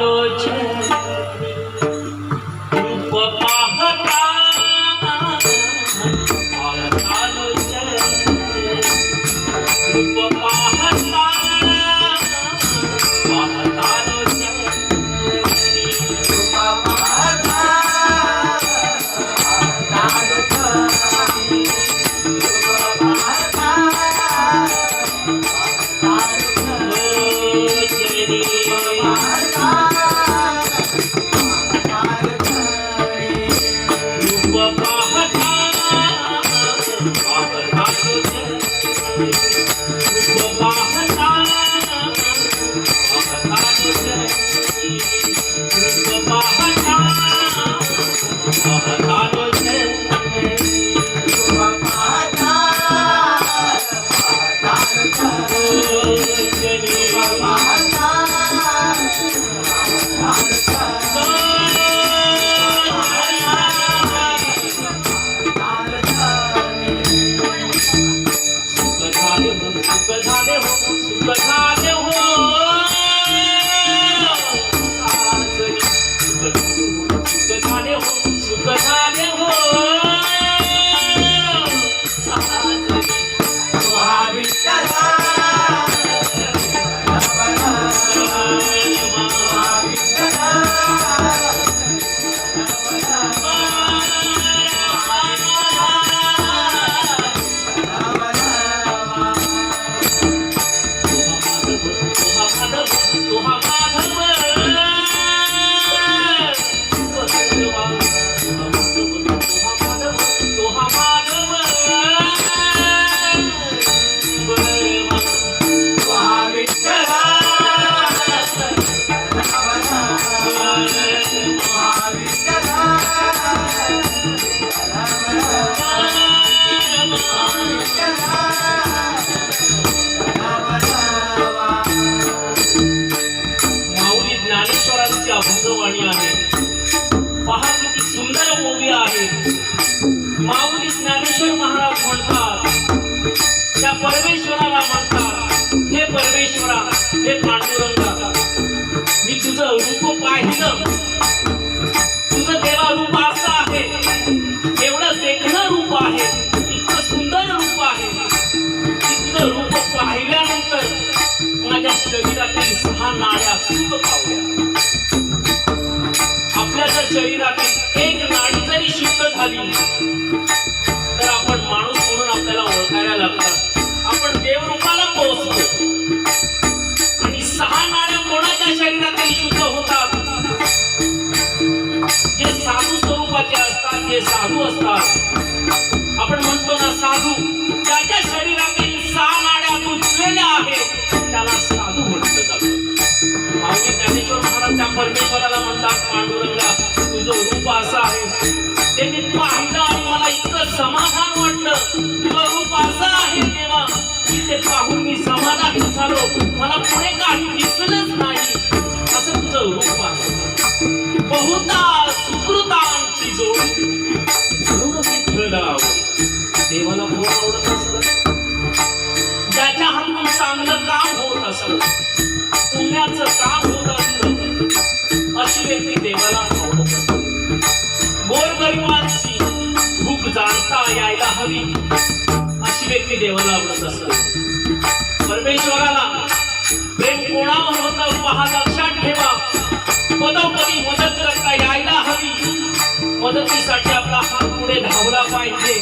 रूप अभंगवाणी आहे. पहा किती सुंदर ओवी आहे. माऊली ज्ञानेश्वर महाराज म्हणतात त्या परमेश्वराला म्हणतात हे परमेश्वरा हे पांडुरंगा मी तुझं रूप पाहिलं. तुझं देवा रूप असं आहे. एवढं देखणं रूप आहे. इतकं सुंदर रूप आहे. तुझं रूप पाहिल्यानंतर माझ्या शरीरातील सहा नाड्या सुख पावल्या जर शरीरातील एक नाडी जरी शुद्ध झाली तर आपण माणूस म्हणून आपल्याला ओळखायला लागतात आपण देवरूपाला पोहोचतो. आणि सहा नाड्या कोणाच्या शरीरातील शुद्ध होतात? जे साधू स्वरूपाचे असतात जे साधू असतात. आपण म्हणतो ना साधू ज्याच्या शरीरातील सहा नाड्या तुटलेल्या आहेत त्याला साधू म्हटलं जातं. परमेश्वराला म्हणतात पांडुरंगा तुझं रूप असं आहे. ते मी पाहिलं आणि मला इतकं समाधान वाटलं. तुझं रूप असं आहे देवा. की ते पाहून मी समाधानी झालो. मला पुढे काही दिसलंच नाही. असं तुझं रूप आहे. बहुता सुकृतांची जोड. म्हणूनच विठ्ठला आवड देवाला कोण आवडत असलं ज्याच्या हातून चांगलं काम होत असलं ती देवाला आवडत असते गोरगरिबांची भूक जाणता यायला हवी. अशी व्यक्ती देवाला आवडत असत. परमेश्वराला प्रेम कोणावर होतं पहा लक्षात ठेवा. पदोपदी मदत करता यायला हवी. मदतीसाठी आपला हात पुढे धावला पाहिजे.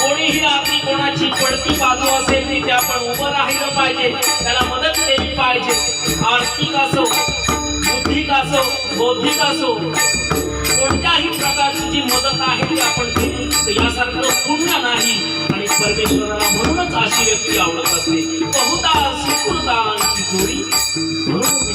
कोणीही आपली कोणाची पडती बाजू असेल तिथे आपण उभं राहिलं पाहिजे. त्याला मदत केली पाहिजे. आर्थिक असो असो बौद्धिक असो कोणत्याही प्रकारची जी मदत आहे ती आपण केली तर यासारखं पुण्य नाही. आणि परमेश्वराला म्हणूनच अशी व्यक्ती आवडत असते. बहुता सुकृतांची जोडी. म्हणून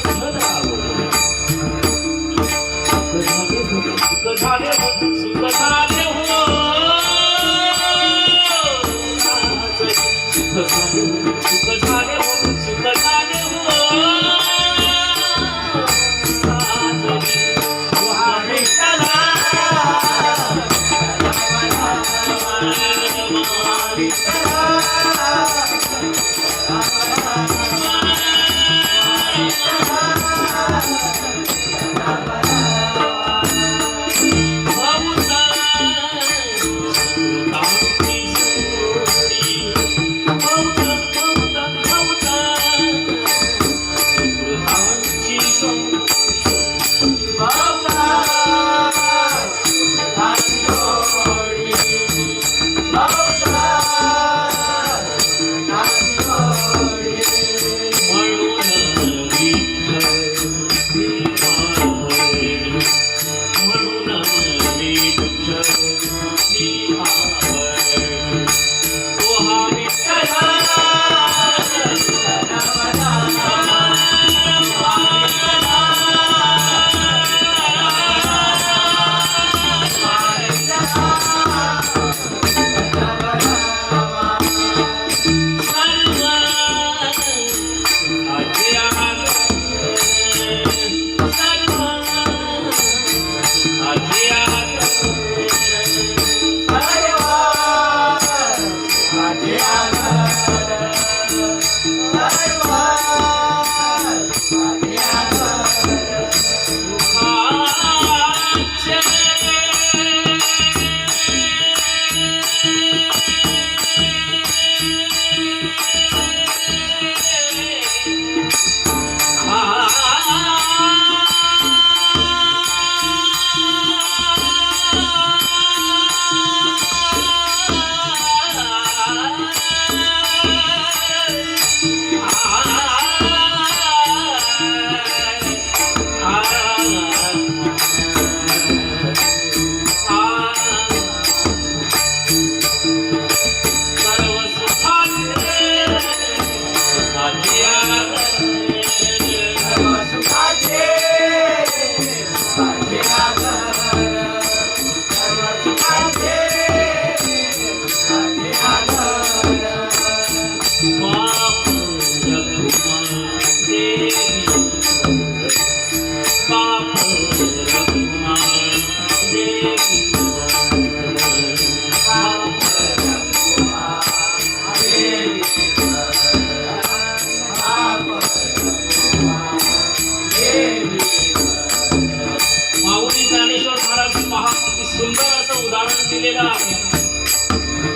बसलेला आहे.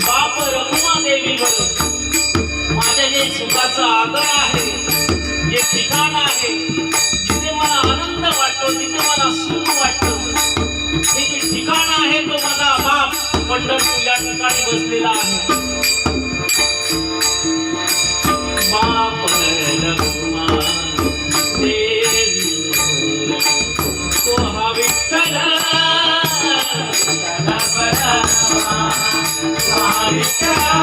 बाप रखुमा देवीवर माझ्या जे सुखाचं आगर आहे. जे ठिकाण आहे जिथे मला आनंद वाटतो तिथे मला सुख वाटतं. हे जे ठिकाण आहे तो माझा बाप पंढरपूर या ठिकाणी बसलेला आहे.